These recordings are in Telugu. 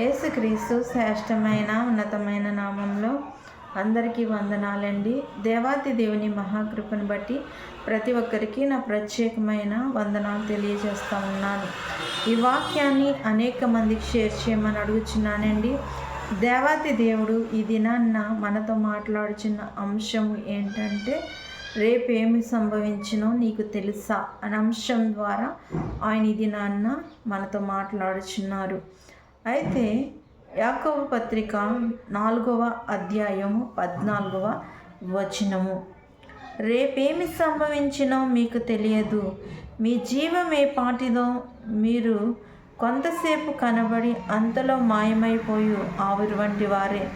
యేసుక్రీస్తు శ్రేష్టమైన ఉన్నతమైన నామంలో అందరికీ వందనాలండి. దేవాతి దేవుని మహాకృపను బట్టి ప్రతి ఒక్కరికి నా ప్రత్యేకమైన వందనాలు తెలియజేస్తా ఉన్నాను. ఈ వాక్యాన్ని అనేక మందికి షేర్ చేయమని అడుగుచున్నానండి. దేవాతి దేవుడు ఈ దినాన్న మనతో మాట్లాడుచున్న అంశం ఏంటంటే రేపేమి సంభవించినో నీకు తెలుసా? అనే అంశం ద్వారా ఆయన ఈ దినాన్న మనతో మాట్లాడుచున్నారు. అయితే యాకవ పత్రిక నాలుగవ అధ్యాయము పద్నాలుగవ వచనము. రేపేమి సంభవించినో మీకు తెలియదు. మీ జీవం ఏ పాటిదో మీరు కొంతసేపు కనబడి అంతలో మాయమైపోయి ఆవిరి వంటి వారే.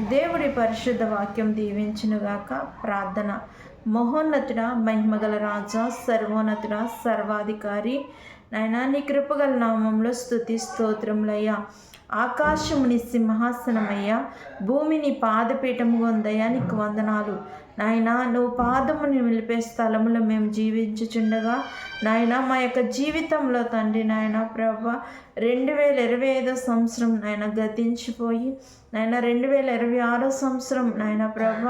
దేవుడి పరిశుద్ధ వాక్యం దీవించినగాక ప్రార్థన. మహోన్నతుడ మహిమగల రాజా సర్వోన్నతుడ సర్వాధికారి నాయనా నీ కృపగల నామంలో స్థుతి స్తోత్రములయ్యా. ఆకాశముని సింహాసనమయ్యా. భూమిని పాదపీఠము ఉందయ్యా నీకు వందనాలు. నాయన నువ్వు పాదముని నిలిపే స్థలములో మేము జీవించుచుండగా నాయన మా యొక్క జీవితంలో తండ్రి నాయన ప్రభ రెండు వేల ఇరవై ఐదో సంవత్సరం నాయన గతించిపోయి నాయన రెండు వేల ఇరవై ఆరో సంవత్సరం నాయన ప్రభ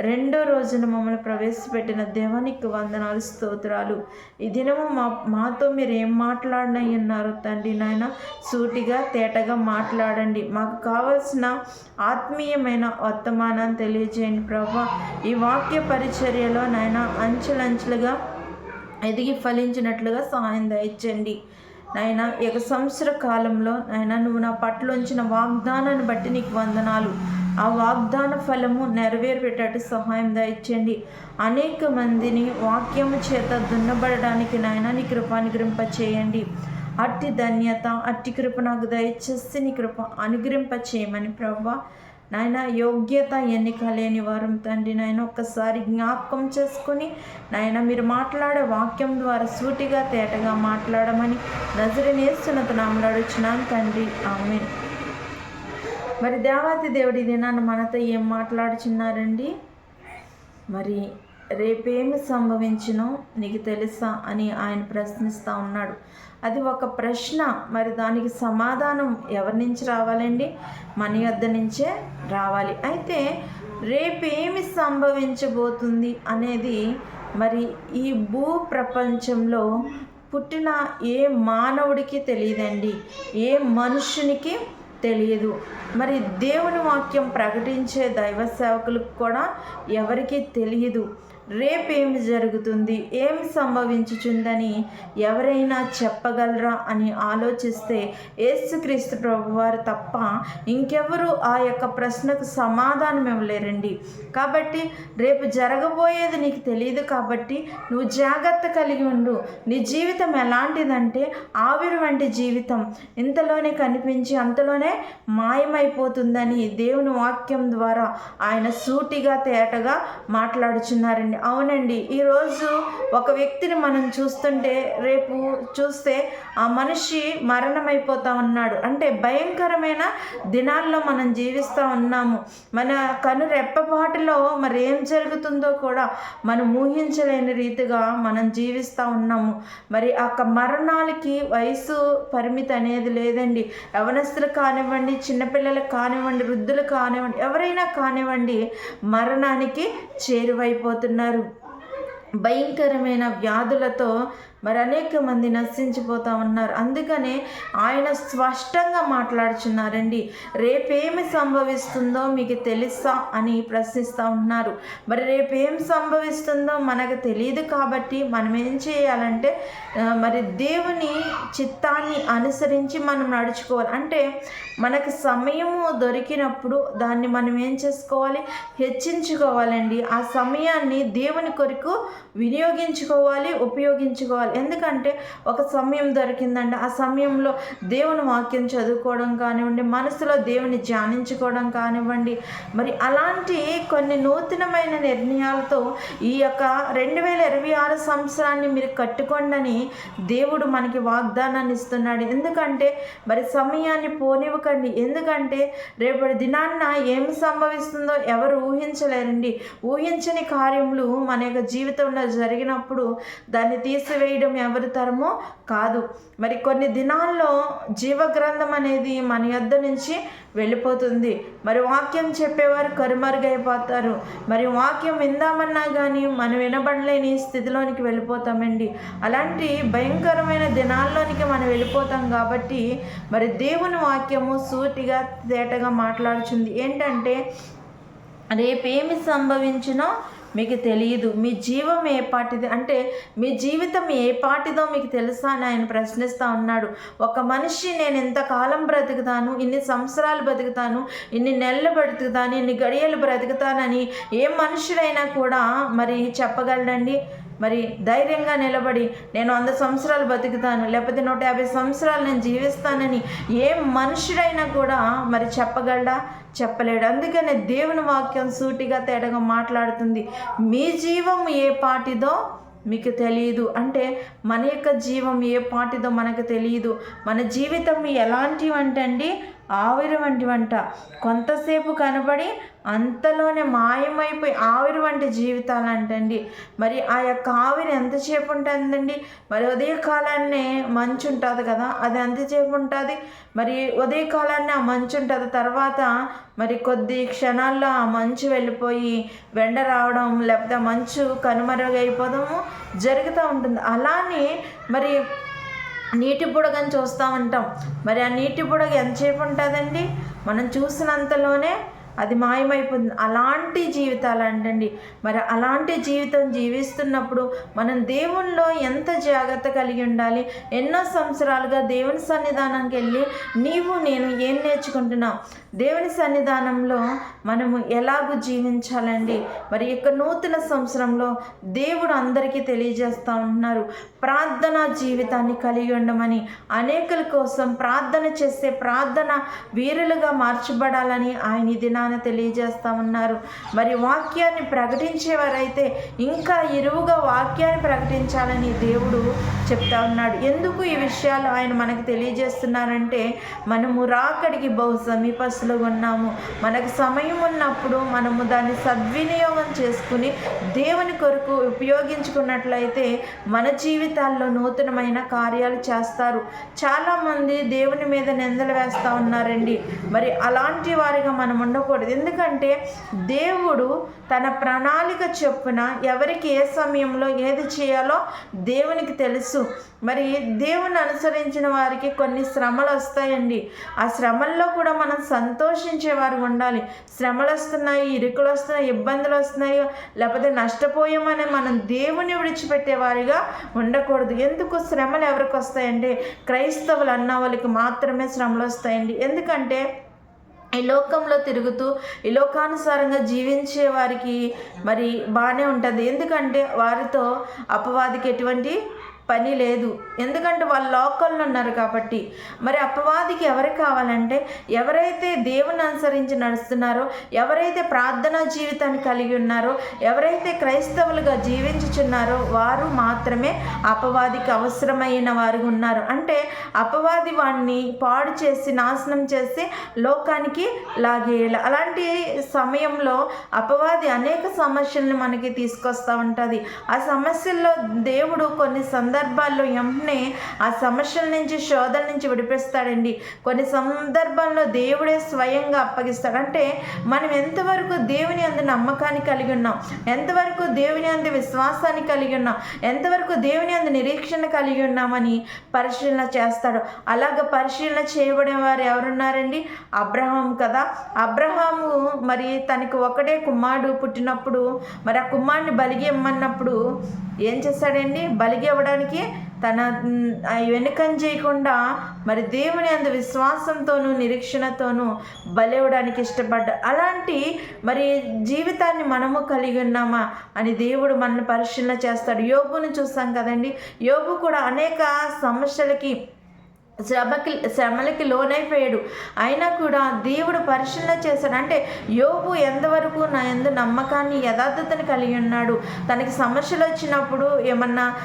రెండో రోజున మమ్మల్ని ప్రవేశపెట్టిన దేవానికి వందనాలు స్తోత్రాలు. ఈ దినము మా మాతో మీరు ఏం మాట్లాడినై ఉన్నారు తండ్రి నాయన? సూటిగా తేటగా మాట్లాడండి. మాకు కావలసిన ఆత్మీయమైన వర్తమానాన్ని తెలియజేయండి ప్రభ. ఈ వాక్య పరిచర్యలో నాయన అంచెలంచెలుగా ఎదిగి ఫలించినట్లుగా సహాయం దయచండి నాయన ఈ యొక్క సంవత్సర కాలంలో నాయన నువ్వు నా పట్ల ఉంచిన వాగ్దానాన్ని బట్టి నీకు వందనాలు. ఆ వాగ్దాన ఫలము నెరవేర్పేటట్టు సహాయం దయచండి అనేక మందిని వాక్యము చేత దున్నబడడానికి నాయన నీ కృపానుగ్రింప చేయండి అట్టి ధన్యత అట్టి కృప నాకు దయచేసి నీ కృప అనుగ్రింప చేయమని ప్రభా నాయన యోగ్యత ఎన్నిక లేని వారం తండ్రి నాయన ఒక్కసారి జ్ఞాపకం చేసుకుని నాయన మీరు మాట్లాడే వాక్యం ద్వారా సూటిగా తేటగా మాట్లాడమని నజరనేస్తున్నత నామలాడుచున్నాను తండ్రి. ఆమె మరి దేవాతి దేవుడి దినాన్ని మనతో ఏం మాట్లాడుచున్నారండి? మరి రేపేమి సంభవించినో నీకు తెలుసా అని ఆయన ప్రశ్నిస్తూ ఉన్నాడు. అది ఒక ప్రశ్న. మరి దానికి సమాధానం ఎవరి నుంచి రావాలండి? మన యొద్ద నుంచే రావాలి. అయితే రేపేమి సంభవించబోతుంది అనేది మరి ఈ భూ ప్రపంచంలో పుట్టిన ఏ మానవుడికి తెలియదండి. ఏ మనుషునికి తెలియదు. మరి దేవుని వాక్యం ప్రకటించే దైవ సేవకులకు కూడా ఎవరికీ తెలియదు. రేపేమి జరుగుతుంది? ఏం సంభవించుచుందని ఎవరైనా చెప్పగలరా అని ఆలోచిస్తే యేసుక్రీస్తు ప్రభువారు తప్ప ఇంకెవరు ఆ యొక్క ప్రశ్నకు సమాధానం ఇవ్వలేరండి కాబట్టి రేపు జరగబోయేది నీకు తెలియదు కాబట్టి నువ్వు జాగ్రత్త కలిగి ఉండు. నీ జీవితం ఎలాంటిదంటే ఆవిరి వంటి జీవితం. ఇంతలోనే కనిపించి అంతలోనే మాయమైపోతుందని దేవుని వాక్యం ద్వారా ఆయన సూటిగా తేటగా మాట్లాడుచున్నారండి. అవునండి. ఈరోజు ఒక వ్యక్తిని మనం చూస్తుంటే రేపు చూస్తే ఆ మనిషి మరణమైపోతా ఉన్నాడు. అంటే భయంకరమైన దినాల్లో మనం జీవిస్తూ ఉన్నాము. మన కను రెప్పపాటిలో మరి ఏం జరుగుతుందో కూడా మనం ఊహించలేని రీతిగా మనం జీవిస్తూ ఉన్నాము. మరి ఆ మరణాలకి వయసు పరిమితి అనేది లేదండి. యవనస్తులు కానివ్వండి చిన్నపిల్లలకు కానివ్వండి వృద్ధులు కానివ్వండి ఎవరైనా కానివ్వండి మరణానికి చేరువైపోతున్నారు. భయంకరమైన వ్యాధులతో మరి అనేక మంది నశించిపోతూ ఉన్నారు అందుకనే ఆయన స్పష్టంగా మాట్లాడుచున్నారండి. రేపేమి సంభవిస్తుందో మీకు తెలుసా? అని ప్రశ్నిస్తూ ఉన్నారు. మరి రేపేం సంభవిస్తుందో మనకు తెలియదు కాబట్టి మనం ఏం చేయాలంటే మరి దేవుని చిత్తాన్ని అనుసరించి మనం నడుచుకోవాలి. అంటే మనకు సమయము దొరికినప్పుడు దాన్ని మనం ఏం చేసుకోవాలి? హెచ్చించుకోవాలండి. ఆ సమయాన్ని దేవుని కొరకు వినియోగించుకోవాలి ఉపయోగించుకోవాలి. ఎందుకంటే ఒక సమయం దొరికిందండి. ఆ సమయంలో దేవుని వాక్యం చదువుకోవడం కానివ్వండి మనసులో దేవుని ధ్యానించుకోవడం కానివ్వండి మరి అలాంటి కొన్ని నూతనమైన నిర్ణయాలతో ఈ యొక్క రెండు వేల ఇరవై ఆరు సంవత్సరాన్ని మీరు కట్టుకోండి దేవుడు మనకి వాగ్దానాన్ని ఇస్తున్నాడు. ఎందుకంటే మరి సమయాన్ని పోనివ్వకండి. ఎందుకంటే రేపటి దినాన్న ఏమి సంభవిస్తుందో ఎవరు ఊహించలేరండి. ఊహించని కార్యములు మన యొక్క జీవితంలో జరిగినప్పుడు దాన్ని తీసివేయడం తీయడం ఎవరి తరమో కాదు. మరి కొన్ని దినాల్లో జీవగ్రంథం అనేది మన యొద్ద నుంచి వెళ్ళిపోతుంది. మరి వాక్యం చెప్పేవారు కరుమరుగైపోతారు. మరి వాక్యం విందామన్నా కానీ మనం వినబడలేని స్థితిలోనికి వెళ్ళిపోతామండి. అలాంటి భయంకరమైన దినాల్లోనికి మనం వెళ్ళిపోతాం కాబట్టి మరి దేవుని వాక్యము సూటిగా తేటగా మాట్లాడుచుంది. ఏంటంటే రేపేమి సంభవించినా మీకు తెలియదు మీ జీవం ఏ పాటిది? అంటే మీ జీవితం ఏ పాటిదో మీకు తెలుసా అని ఆయన ప్రశ్నిస్తూ ఉన్నాడు. ఒక మనిషి నేను ఎంతకాలం బ్రతుకుతాను ఇన్ని సంవత్సరాలు బ్రతుకుతాను ఇన్ని నెలలు బ్రతుకుతాను ఇన్ని గడియలు బ్రతుకుతానని ఏ మనుషుడైనా కూడా మరి చెప్పగలడండి? మరి ధైర్యంగా నిలబడి నేను వంద సంవత్సరాలు బతుకుతాను లేకపోతే నూట యాభై సంవత్సరాలు నేను జీవిస్తానని ఏ మనుషుడైనా కూడా మరి చెప్పగలడా? చెప్పలేడు. అందుకనే దేవుని వాక్యం సూటిగా తేడగా మాట్లాడుతుంది. మీ జీవం ఏ పాటిదో మీకు తెలియదు అంటే మన యొక్క జీవం ఏ పాటిదో మనకు తెలియదు మన జీవితం ఎలాంటివంటే అండి ఆవిరి వంటి వంట. కొంతసేపు కనబడి అంతలోనే మాయమైపోయి ఆవిరి వంటి జీవితాలు అంటండి. మరి ఆ యొక్క ఆవిరి ఎంతసేపు ఉంటుందండి? మరి ఉదయకాలాన్నే మంచు ఉంటుంది కదా అది ఎంతసేపు ఉంటుంది? మరి ఉదయకాలాన్నే ఆ మంచు ఉంటుంది. తర్వాత మరి కొద్ది క్షణాల్లో ఆ మంచు వెళ్ళిపోయి వెండ రావడం లేకపోతే మంచు కనుమరుగైపోవడము జరుగుతూ ఉంటుంది. అలానే మరి నీటి బుడగని చూస్తూ ఉంటాం మరి ఆ నీటి బుడగ ఎంతసేపు ఉంటుందండి? మనం చూసినంతలోనే అది మాయమైపోతుంది. అలాంటి జీవితాలు అంటండి మరి అలాంటి జీవితం జీవిస్తున్నప్పుడు మనం దేవుణ్ణిలో ఎంత జాగ్రత్త కలిగి ఉండాలి? ఎన్నో సంవత్సరాలుగా దేవుని సన్నిధానానికి వెళ్ళి నీవు నేను ఏం నేర్చుకుంటున్నాం? దేవుని సన్నిధానంలో మనము ఎలాగూ జీవించాలండి? మరి ఇక నూతన సంవత్సరంలో దేవుడు అందరికీ తెలియజేస్తూ ఉంటున్నారు. ప్రార్థన జీవితాన్ని కలిగి ఉండమని అనేకుల కోసం ప్రార్థన చేసే ప్రార్థన వీరులుగా మార్చబడాలని ఆయన ఈ అని తెలియజేస్తా ఉన్నారు. మరి వాక్యాన్ని ప్రకటించేవారైతే ఇంకా ఇరువుగా వాక్యాన్ని ప్రకటించాలని దేవుడు చెప్తా ఉన్నాడు. ఎందుకు ఈ విషయాలు ఆయన మనకు తెలియజేస్తున్నారంటే మనము రాకడికి బహు సమీపస్థులు ఉన్నాము. మనకు సమయం ఉన్నప్పుడు మనము దాన్ని సద్వినియోగం చేసుకుని దేవుని కొరకు ఉపయోగించుకున్నట్లయితే మన జీవితాల్లో నూతనమైన కార్యాలు చేస్తారు. చాలామంది దేవుని మీద నిందలు వేస్తూ ఉన్నారండి. మరి అలాంటి వారిగా మనం ఉండకూడదు. ఎందుకంటే దేవుడు తన ప్రణాళిక చొప్పున ఎవరికి ఏ సమయంలో ఏది చేయాలో దేవునికి తెలుసు. మరి దేవుని అనుసరించిన వారికి కొన్ని శ్రమలు వస్తాయండి. ఆ శ్రమల్లో కూడా మనం సంతోషించేవారు ఉండాలి. శ్రమలు వస్తున్నాయి ఇరుకులు వస్తున్నాయి ఇబ్బందులు వస్తున్నాయి లేకపోతే నష్టపోయామని మనం దేవుని విడిచిపెట్టేవారిగా ఉండకూడదు. ఎందుకు శ్రమలు ఎవరికి వస్తాయండి క్రైస్తవులు అన్న వాళ్ళకి మాత్రమే శ్రమలు వస్తాయండి. ఎందుకంటే ఈ లోకంలో తిరుగుతూ ఈ లోకానుసారంగా జీవించే వారికి మరి బాగానే ఉంటుంది. ఎందుకంటే వారితో అపవాదికి ఎటువంటి పని లేదు. ఎందుకంటే వాళ్ళు లోకల్లో ఉన్నారు కాబట్టి. మరి అపవాదికి ఎవరు కావాలంటే ఎవరైతే దేవుని అనుసరించి నడుస్తున్నారో ఎవరైతే ప్రార్థనా జీవితాన్ని కలిగి ఉన్నారో ఎవరైతే క్రైస్తవులుగా జీవించుచున్నారో వారు మాత్రమే అపవాదికి అవసరమైన వారు ఉన్నారు. అంటే అపవాది వాడిని పాడు చేసి నాశనం చేసి లోకానికి లాగేయాలి. అలాంటి సమయంలో అపవాది అనేక సమస్యలను మనకి తీసుకొస్తూ ఉంటుంది. ఆ సమస్యల్లో దేవుడు కొన్ని సందర్భాల్లో వెంటనే ఆ సమస్యల నుంచి శోధన నుంచి విడిపిస్తాడండి. కొన్ని సందర్భాల్లో దేవుడే స్వయంగా అప్పగిస్తాడు. అంటే మనం ఎంతవరకు దేవుని అందు నమ్మకాన్ని కలిగి ఉన్నాం? ఎంతవరకు దేవుని అందు విశ్వాసాన్ని కలిగి ఉన్నాం? ఎంతవరకు దేవుని అందు నిరీక్షణ కలిగి ఉన్నామని పరిశీలన చేస్తాడు. అలాగ పరిశీలన చేయబడిన వారు ఎవరున్నారండి? అబ్రహాం కదా. అబ్రహాము మరి తనకు ఒకటే కుమారుడు పుట్టినప్పుడు మరి ఆ కుమారుడిని బలిగి ఇమ్మన్నప్పుడు ఏం చేశాడండి బలిగి ఇవ్వడానికి తన వెనుకం చేయకుండా మరి దేవుని అందు విశ్వాసంతోనూ నిరీక్షణతోనూ బలివ్వడానికి ఇష్టపడ్డ అలాంటి మరి జీవితాన్ని మనము కలిగి ఉన్నామా అని దేవుడు మనల్ని పరిశీలన చేస్తాడు. యోగును చూస్తాం కదండి. యోగు కూడా అనేక సమస్యలకి శ్రమకి శ్రమలకి లోనైపోయాడు. అయినా కూడా దేవుడు పరిశీలన చేశాడు. అంటే యోగు ఎంతవరకు నా ఎందు నమ్మకాన్ని యథార్థతను కలిగి ఉన్నాడు? తనకి సమస్యలు వచ్చినప్పుడు ఏమన్నా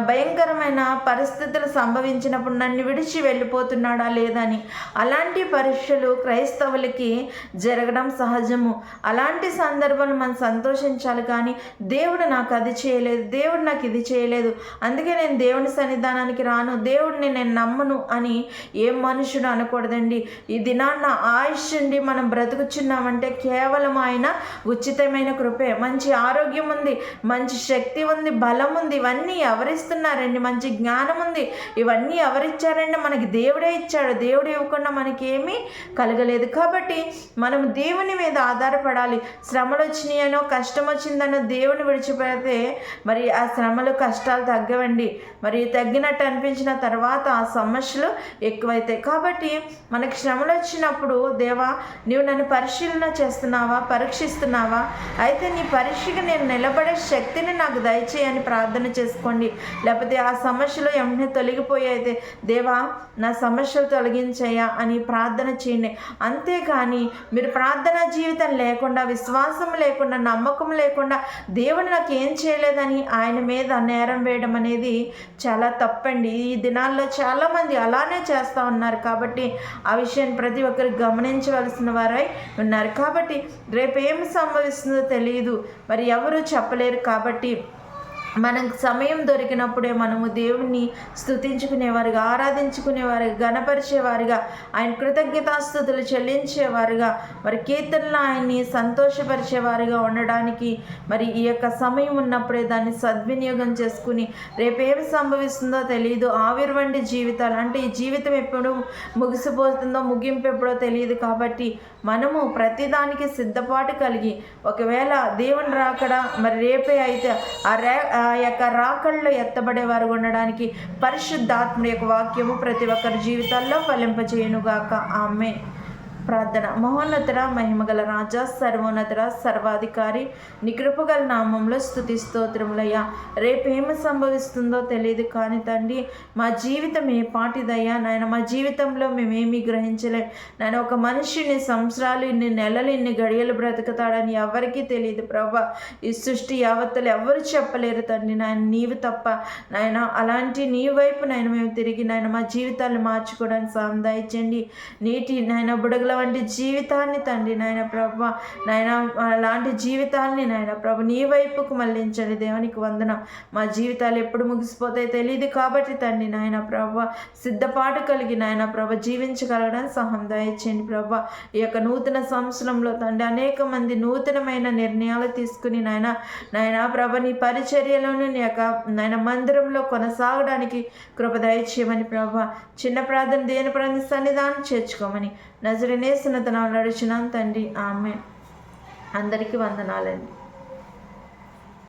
భయంకరమైన పరిస్థితులు సంభవించినప్పుడు నన్ను విడిచి వెళ్ళిపోతున్నాడా లేదని అలాంటి పరీక్షలు క్రైస్తవులకి జరగడం సహజము. అలాంటి సందర్భాలు మనం సంతోషించాలి కానీ దేవుడు నాకు అది చేయలేదు దేవుడు నాకు ఇది చేయలేదు. అందుకే నేను దేవుని సన్నిధానానికి రాను. దేవుడిని నేను నమ్మను అని ఏ మనుషుడు అనకూడదండి. ఈ దినాన్న ఆయుష్ ఉండి మనం బ్రతుకుచున్నామంటే కేవలం ఆయన ఉచితమైన కృపే. మంచి ఆరోగ్యం ఉంది మంచి శక్తి ఉంది బలం ఉంది. ఇవన్నీ ఎవరిస్తున్నారండి? మంచి జ్ఞానం ఉంది. ఇవన్నీ ఎవరిచ్చారండి? మనకి దేవుడే ఇచ్చాడు. దేవుడు ఇవ్వకుండా మనకి ఏమీ కలగలేదు. కాబట్టి మనం దేవుని మీద ఆధారపడాలి. శ్రమలు వచ్చినాయనో కష్టం వచ్చిందనో దేవుని విడిచిపెడితే మరి ఆ శ్రమలు కష్టాలు తగ్గవండి. మరి తగ్గినట్టు అనిపించిన తర్వాత ఆ సమస్యలు ఎక్కువైతాయి కాబట్టి మనకి శ్రమలు వచ్చినప్పుడు దేవా నీవు నన్ను పరిశీలన చేస్తున్నావా? పరీక్షిస్తున్నావా? అయితే నీ పరీక్షకి నేను నిలబడే శక్తిని నాకు దయచేయని ప్రార్థన చేసుకోండి. లేకపోతే ఆ సమస్యలు వెంటనే తొలగిపోయి అయితే దేవా నా సమస్యలు తొలగించయ్యా అని ప్రార్థన చేయండి. అంతేకాని మీరు ప్రార్థనా జీవితం లేకుండా విశ్వాసం లేకుండా నమ్మకం లేకుండా దేవుడు నాకు ఏం చేయలేదని ఆయన మీద నేరం వేయడం అనేది చాలా తప్పండి. ఈ దినాల్లో చాలామంది అలానే చేస్తూ ఉన్నారు కాబట్టి ఆ విషయాన్ని ప్రతి ఒక్కరు గమనించవలసిన వారై ఉన్నారు. కాబట్టి రేపు ఏం సంభవిస్తుందో తెలియదు మరి ఎవరు చెప్పలేరు కాబట్టి మనకు సమయం దొరికినప్పుడే మనము దేవుణ్ణి స్థుతించుకునేవారుగా ఆరాధించుకునేవారుగా గణపరిచేవారుగా ఆయన కృతజ్ఞతాస్థుతులు చెల్లించేవారుగా మరి కీర్తనలు ఆయన్ని సంతోషపరిచేవారుగా ఉండడానికి మరి ఈ యొక్క సమయం ఉన్నప్పుడే దాన్ని సద్వినియోగం చేసుకుని రేపేమి సంభవిస్తుందో తెలియదు ఆవిర్వండి జీవితాలు అంటే ఈ జీవితం ఎప్పుడు ముగిసిపోతుందో ముగింపు ఎప్పుడో తెలియదు కాబట్టి మనము ప్రతిదానికి సిద్ధపాటు కలిగి ఒకవేళ దేవుని రాకడా మరి రేపే అయితే ఆ రే యొక్క రాకళ్ళు ఎత్తబడేవారు ఉండడానికి పరిశుద్ధాత్మ యొక్క వాక్యము ప్రతి ఒక్కరి జీవితాల్లో ఫలింపచేయునుగాక ఆమె ప్రార్థన. మహోన్నతర మహిమగల రాజా సర్వోన్నతర సర్వాధికారి నికృపగల నామంలో స్థుతి స్తోత్రములయ్యా. రేపు సంభవిస్తుందో తెలియదు కానీ తండ్రి మా జీవితం ఏ పాటిదయ్యా? నాయన మా జీవితంలో మేమేమీ గ్రహించలేం. నాయన ఒక మనిషి ఇన్ని సంవత్సరాలు ఇన్ని నెలలు ఇన్ని గడియలు బ్రతుకుతాడని ఎవరికీ తెలియదు ప్రభా. ఈ సృష్టి యావత్తులు ఎవరు చెప్పలేరు తండ్రి నాయన నీవు తప్ప. నాయన అలాంటి నీ వైపు నాయన మేము తిరిగి నాయన మా జీవితాన్ని మార్చుకోవడానికి సాయం దయచండి నీటి నాయన బుడగల వంటి జీవితాన్ని తండ్రి నాయన ప్రభ నాయన అలాంటి జీవితాన్ని నాయన ప్రభ నీ వైపుకు మళ్ళించండి. దేవునికి వందన. మా జీవితాలు ఎప్పుడు ముగిసిపోతాయి తెలియదు కాబట్టి తండ్రి నాయన ప్రభ సిద్ధపాటు కలిగి నాయన ప్రభ జీవించగలగడానికి సహం దయచేయండి ప్రభ. ఈ యొక్క నూతన సంవత్సరంలో తండ్రి అనేక మంది నూతనమైన నిర్ణయాలు తీసుకుని నాయన నాయన ప్రభ నీ పరిచర్యలోను నీ యొక్క నాయన మందిరంలో కొనసాగడానికి కృప దయచేయమని ప్రభ చిన్న ప్రార్థన దేని ప్రార్థన సన్నిధానం చేర్చుకోమని నజరనే తన నడిచినాను తండ్రి. ఆమె అందరికీ వందనాలండి.